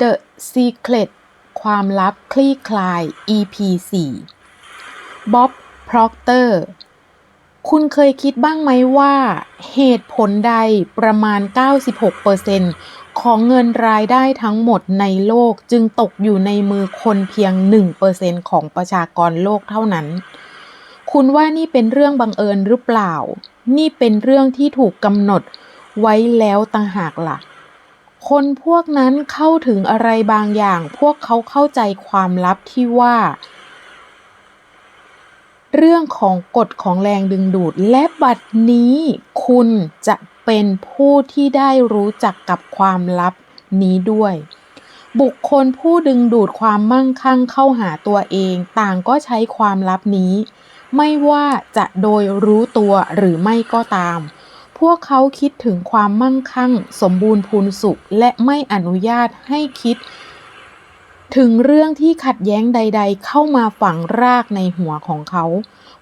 The Secret ความลับคลี่คลาย EP 4 Bob Proctor คุณเคยคิดบ้างไหมว่า เหตุผลใดประมาณ 96%ของเงินรายได้ทั้งหมดในโลกจึงตกอยู่ในมือคนเพียง 1%ของประชากรโลกเท่านั้น คุณว่านี่เป็นเรื่องบังเอิญหรือเปล่า นี่เป็นเรื่องที่ถูกกำหนดไว้แล้วต่างหากล่ะ คนพวกนั้นเข้าถึงอะไรบางอย่าง พวกเขาเข้าใจความลับที่ว่า เรื่องของกฎของแรงดึงดูด และบัดนี้คุณจะเป็นผู้ที่ได้รู้จักกับความลับนี้ด้วย บุคคลผู้ดึงดูดความมั่งคั่งเข้าหาตัวเอง ต่างก็ใช้ความลับนี้ ไม่ว่าจะโดยรู้ตัวหรือไม่ก็ตาม พวกเขาคิดถึงความมั่งคั่ง สมบูรณ์พูนสุข และไม่อนุญาตให้คิด ถึงเรื่องที่ขัดแย้งใด ๆ เข้ามาฝังรากในหัวของเขา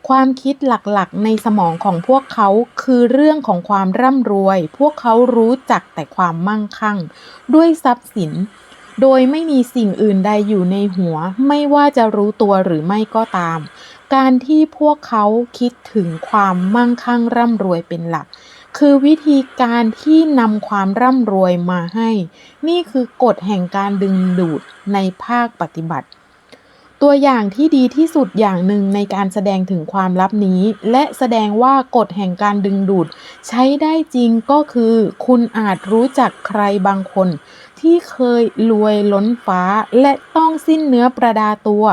ความคิดหลักๆ ในสมองของพวกเขาคือเรื่องของความร่ำรวย พวกเขารู้จักแต่ความมั่งคั่ง ด้วยทรัพย์สิน โดยไม่มีสิ่งอื่นใดอยู่ในหัว ไม่ว่าจะรู้ตัวหรือไม่ก็ตาม การที่พวกเขาคิดถึงความมั่งคั่งร่ำรวยเป็นหลัก คือวิธีการที่นำความร่ำรวยมาให้ นี่คือกฎแห่งการดึงดูดในภาคปฏิบัติ ตัวอย่างที่ดีที่สุดอย่างหนึ่งในการแสดงถึงความลับนี้ และแสดงว่ากฎแห่งการดึงดูด ใช้ได้จริงก็คือ คุณอาจรู้จักใครบางคน ที่เคยรวยล้นฟ้าและต้องสิ้นเนื้อประดาตัว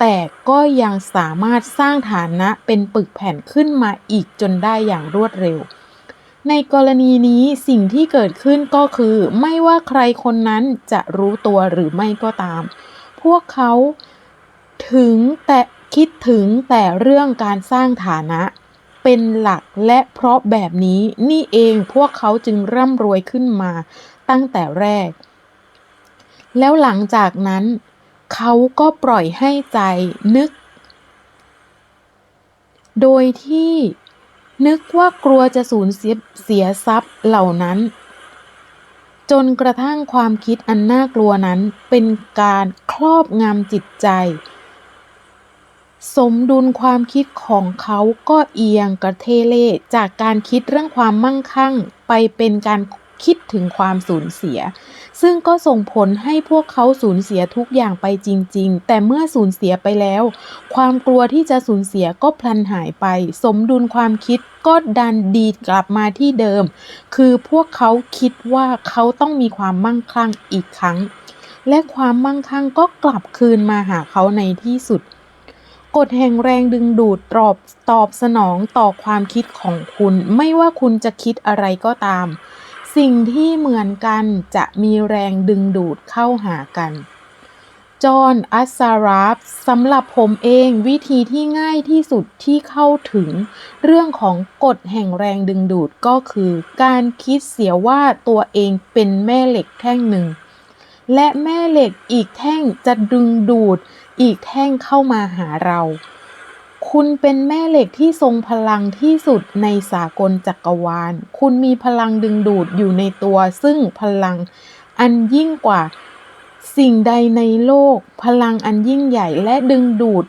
แต่ก็ยังสามารถสร้างฐานะเป็นปึกแผ่นขึ้นมาอีกจนได้อย่างรวดเร็ว ในกรณีนี้สิ่งที่เกิดขึ้นก็คือ ไม่ว่าใครคนนั้นจะรู้ตัวหรือไม่ก็ตาม พวกเขาถึงแต่คิดถึงแต่เรื่องการสร้างฐานะ เป็นหลักและเพราะแบบนี้นี่เองพวกเขาจึงร่ำรวยขึ้นมาตั้งแต่แรก แล้วหลังจากนั้น เขาก็ปล่อยให้ใจนึก โดยที่ นึกว่ากลัวจะสูญเสียเสียทรัพย์เหล่านั้น จนกระทั่งความคิดอันน่ากลัวนั้นเป็นการครอบงำจิตใจ สมดุลความคิดของเขาก็เอียงกระเทเลจากการคิดเรื่องความมั่งคั่งไปเป็นการคิดถึงความสูญเสีย ซึ่งก็ส่งผลให้พวกเขาสูญเสียทุกอย่างไปจริง ๆ แต่เมื่อสูญเสียไปแล้ว ความกลัวที่จะสูญเสียก็พลันหายไป สมดุลความคิดก็ดันดีดกลับมาที่เดิม คือพวกเขาคิดว่าเขาต้องมีความมั่งคั่งอีกครั้ง และความมั่งคั่งก็กลับคืนมาหาเขาในที่สุด กฎแห่งแรงดึงดูดตอบตอบสนองต่อความคิดของคุณ ไม่ว่าคุณจะคิดอะไรก็ตาม สิ่งที่เหมือนกันจะมีแรงดึงดูดเข้าหากัน จอห์น อัสซาราฟสำหรับผมเองวิธีที่ง่ายที่สุดที่เข้าถึง เรื่องของกฎแห่งแรงดึงดูดก็คือ การคิดเสียว่าตัวเองเป็นแม่เหล็กแท่งหนึ่ง และแม่เหล็กอีกแท่งจะดึงดูดอีกแท่งเข้ามาหาเรา คุณเป็นแม่เหล็กที่ทรงพลังที่สุดในสากลจักรวาล คุณมีพลังดึงดูดอยู่ในตัว ซึ่งพลังอันยิ่งกว่าสิ่งใดในโลก พลังอันยิ่งใหญ่และดึงดูด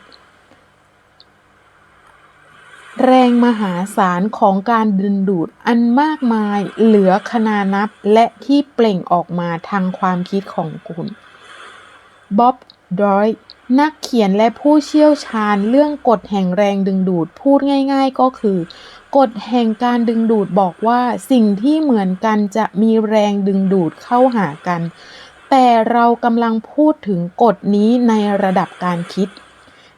แรงมหาศาลของการดึงดูดอันมากมายเหลือขนานับและที่เปล่งออกมาทางความคิดของคุณบ๊อบดอย นักเขียนและผู้เชี่ยวชาญเรื่องกฎแห่งแรงดึงดูดพูดง่าย ๆ ก็คือกฎแห่งการดึงดูดบอกว่าสิ่งที่เหมือนกันจะมีแรงดึงดูดเข้าหากัน แต่เรากำลังพูดถึงกฎนี้ในระดับการคิด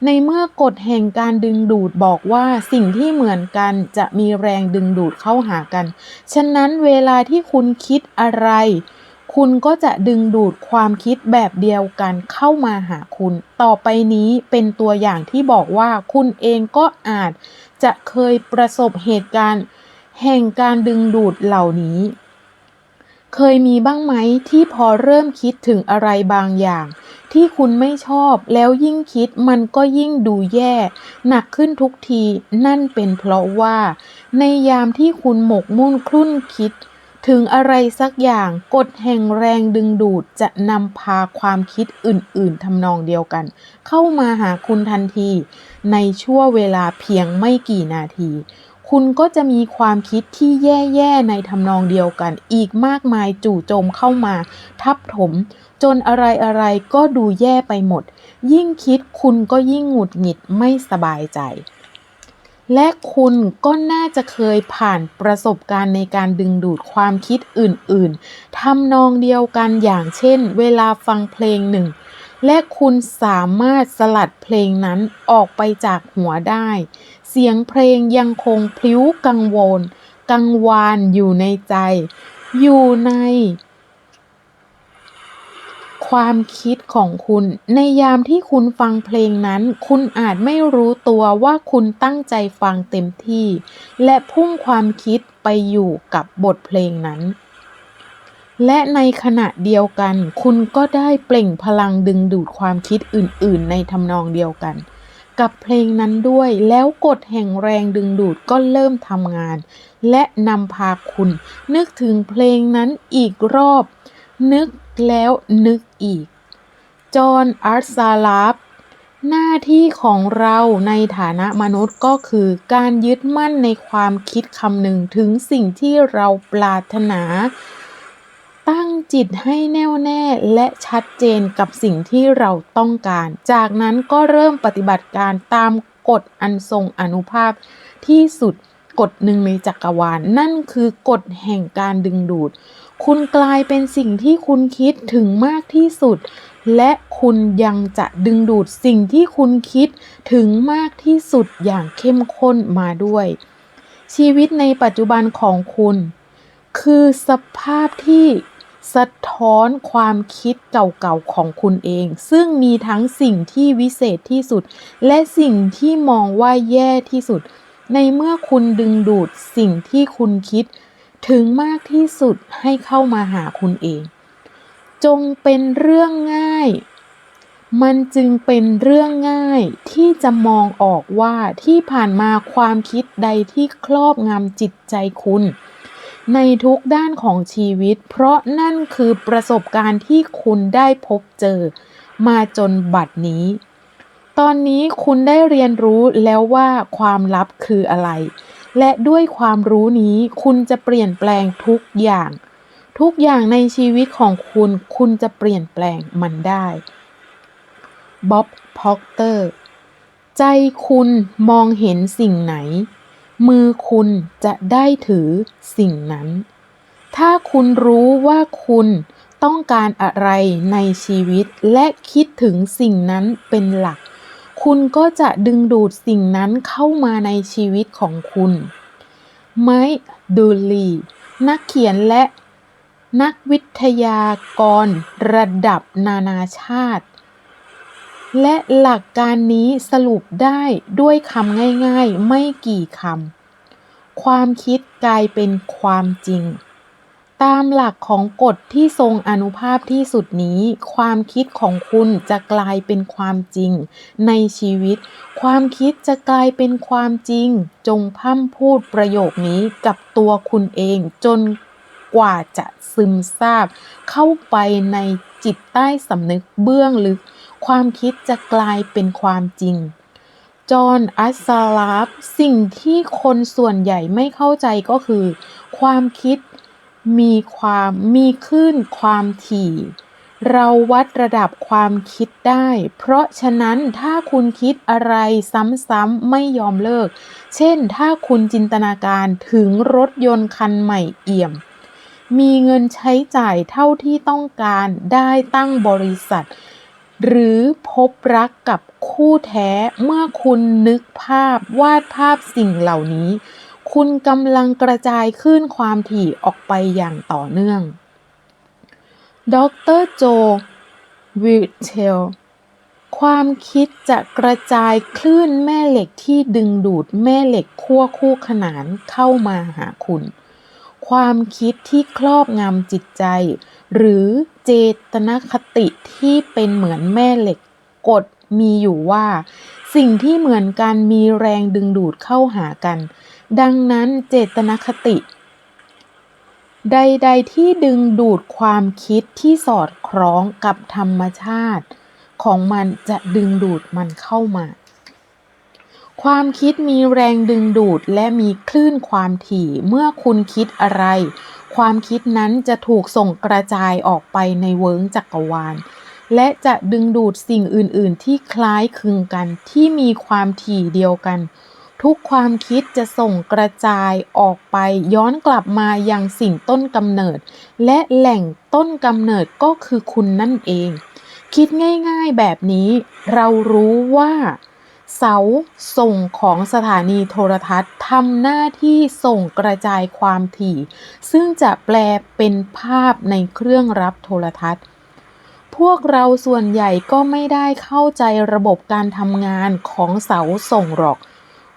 ในเมื่อกฎแห่งการดึงดูดบอกว่าสิ่งที่เหมือนกันจะมีแรงดึงดูดเข้าหากัน ฉะนั้นเวลาที่คุณคิดอะไร คุณก็จะดึงดูดความคิดแบบเดียวกันเข้ามาหาคุณ ต่อไปนี้เป็นตัวอย่างที่บอกว่าคุณเองก็อาจจะเคยประสบเหตุการณ์ แห่งการดึงดูดเหล่านี้ เคยมีบ้างไหมที่พอเริ่มคิดถึงอะไรบางอย่าง ที่คุณไม่ชอบแล้วยิ่งคิดมันก็ยิ่งดูแย่ หนักขึ้นทุกทีนั่นเป็นเพราะว่า ในยามที่คุณหมกมุ่นคลุ่นคิด ถึงอะไรสักอย่างกฎแห่งแรงดึงดูดจะนำพาความคิดอื่น ๆทำนองเดียวกัน เข้ามาหาคุณทันที ในชั่วเวลาเพียงไม่กี่นาที คุณก็จะมีความคิดที่แย่ๆในทำนองเดียวกัน อีกมากมายจู่โจมเข้ามา ทับถม จนอะไรๆก็ดูแย่ไปหมด ยิ่งคิดคุณก็ยิ่งหงุดหงิดไม่สบายใจ และคุณก็น่าจะเคยผ่านประสบการณ์ในการดึงดูดความคิดอื่นๆทำนองเดียวกันอย่างเช่น เวลาฟังเพลงหนึ่ง และคุณสามารถสลัดเพลงนั้นออกไปจากหัวได้ เสียงเพลงยังคงพลิ้วกังวล กังวานอยู่ในใจ อยู่ใน ความคิดของคุณ ในยามที่คุณฟังเพลงนั้น คุณอาจไม่รู้ตัวว่าคุณตั้งใจฟังเต็มที่ และพุ่งความคิดไปอยู่กับบทเพลงนั้น และในขณะเดียวกัน คุณก็ได้เปล่งพลังดึงดูดความคิดอื่น ๆ ในทำนองเดียวกัน กับเพลงนั้นด้วยแล้วกฎแห่งแรงดึงดูดก็เริ่มทำงาน และนำพาคุณ นึกถึงเพลงนั้นอีกรอบนึก แล้วนึกอีก จอห์นอาร์ซาลาฟหน้าที่ของเราในฐานะมนุษย์ก็คือการยึดมั่นในความคิดคำหนึ่งถึงสิ่งที่เราปรารถนา ตั้งจิตให้แน่วแน่และชัดเจนกับสิ่งที่เราต้องการ จากนั้นก็เริ่มปฏิบัติการตามกฎอันทรงอนุภาพที่สุดกฎหนึ่งในจักรวาลนั่นคือกฎแห่งการดึงดูด คุณกลายเป็นสิ่งที่คุณคิดถึงมากที่สุด และคุณยังจะดึงดูดสิ่งที่คุณคิดถึงมากที่สุดอย่างเข้มข้นมาด้วย ชีวิตในปัจจุบันของคุณ คือสภาพที่สะท้อนความคิดเก่าๆของคุณเอง ซึ่งมีทั้งสิ่งที่วิเศษที่สุด และสิ่งที่มองว่าแย่ที่สุด ในเมื่อคุณดึงดูดสิ่งที่คุณคิด ถึงมากที่สุดให้เข้ามาหาคุณเอง จงเป็นเรื่องง่าย มันจึงเป็นเรื่องง่ายที่จะมองออกว่าที่ผ่านมาความคิดใดที่ครอบงำจิตใจคุณ ในทุกด้านของชีวิต เพราะนั่นคือประสบการณ์ที่คุณได้พบเจอ มาจนบัดนี้ ตอนนี้คุณได้เรียนรู้แล้วว่าความลับคืออะไร และด้วยความรู้นี้คุณจะเปลี่ยนแปลงทุกอย่าง ทุกอย่างในชีวิตของคุณ คุณจะเปลี่ยนแปลงมันได้บ๊อบพ็อกเตอร์ใจคุณมองเห็นสิ่งไหน มือคุณจะได้ถือสิ่งนั้น ถ้าคุณรู้ว่าคุณต้องการอะไรในชีวิตและคิดถึงสิ่งนั้นเป็นหลัก คุณก็จะดึงดูดสิ่งนั้นเข้ามาในชีวิตของคุณ ไมค์ดูลี นักเขียนและนักวิทยากรระดับนานาชาติ และหลักการนี้สรุปได้ด้วยคำง่ายๆไม่กี่คำ ความคิดกลายเป็นความจริง ตามหลักของกฎที่ทรงอนุภาพที่สุดนี้ ความคิดของคุณจะกลายเป็นความจริง ในชีวิต ความคิดจะกลายเป็นความจริง จงพร่ำพูดประโยคนี้กับตัวคุณเองจนกว่าจะซึมซาบ เข้าไปในจิตใต้สำนึกเบื้องลึก ความคิดจะกลายเป็นความจริงจอห์นอัสซาลาฟสิ่งที่คนส่วนใหญ่ไม่เข้าใจก็คือ ความคิด มีความมีคลื่นความถี่ เราวัดระดับความคิดได้ เพราะฉะนั้นถ้าคุณคิดอะไรซ้ำๆไม่ยอมเลิก เช่น ถ้าคุณจินตนาการถึงรถยนต์คันใหม่เอี่ยม มีเงินใช้จ่ายเท่าที่ต้องการได้ตั้งบริษัท หรือพบรักกับคู่แท้เมื่อคุณนึกภาพวาดภาพสิ่งเหล่านี้ คุณกำลังกระจายคลื่นความถี่ออกไปอย่างต่อเนื่อง ดรโจวิลเทลความคิดจะกระจายคลื่นแม่เหล็กที่ดึงดูดแม่เหล็กขั้วคู่ขนานเข้ามาหาคุณ ความคิดที่ครอบงำจิตใจ หรือเจตนคติที่เป็นเหมือนแม่เหล็กกฎมีอยู่ว่า สิ่งที่เหมือนกันมีแรงดึงดูดเข้าหากัน ดังนั้นเจตนคติ ใด ๆ ที่ดึงดูดความคิดที่สอดคล้องกับธรรมชาติ ของมันจะดึงดูดมันเข้ามา ความคิดมีแรงดึงดูดและมีคลื่นความถี่เมื่อคุณคิดอะไร ความคิดนั้นจะถูกส่งกระจายออกไปในเวิ้งจักรวาล และจะดึงดูดสิ่งอื่น ๆ ที่คล้ายคลึงกันที่มีความถี่เดียวกัน ทุกความคิดจะส่งกระจายออกไปย้อนกลับมายังสิ่งต้นกำเนิด และแหล่งต้นกำเนิดก็คือคุณนั่นเอง คิดง่ายๆแบบนี้ เรารู้ว่า เสาส่งของสถานีโทรทัศน์ทำหน้าที่ส่งกระจายความถี่ ซึ่งจะแปลเป็นภาพในเครื่องรับโทรทัศน์พวกเราส่วนใหญ่ก็ไม่ได้เข้าใจระบบการทำงานของเสาส่งหรอก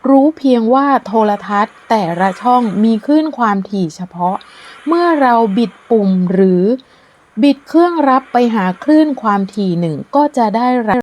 รู้เพียงว่าโทรทัศน์แต่ละช่องมีคลื่นความถี่เฉพาะ เมื่อเราบิดปุ่มหรือบิดเครื่องรับไปหาคลื่นความถี่หนึ่งก็จะได้รับ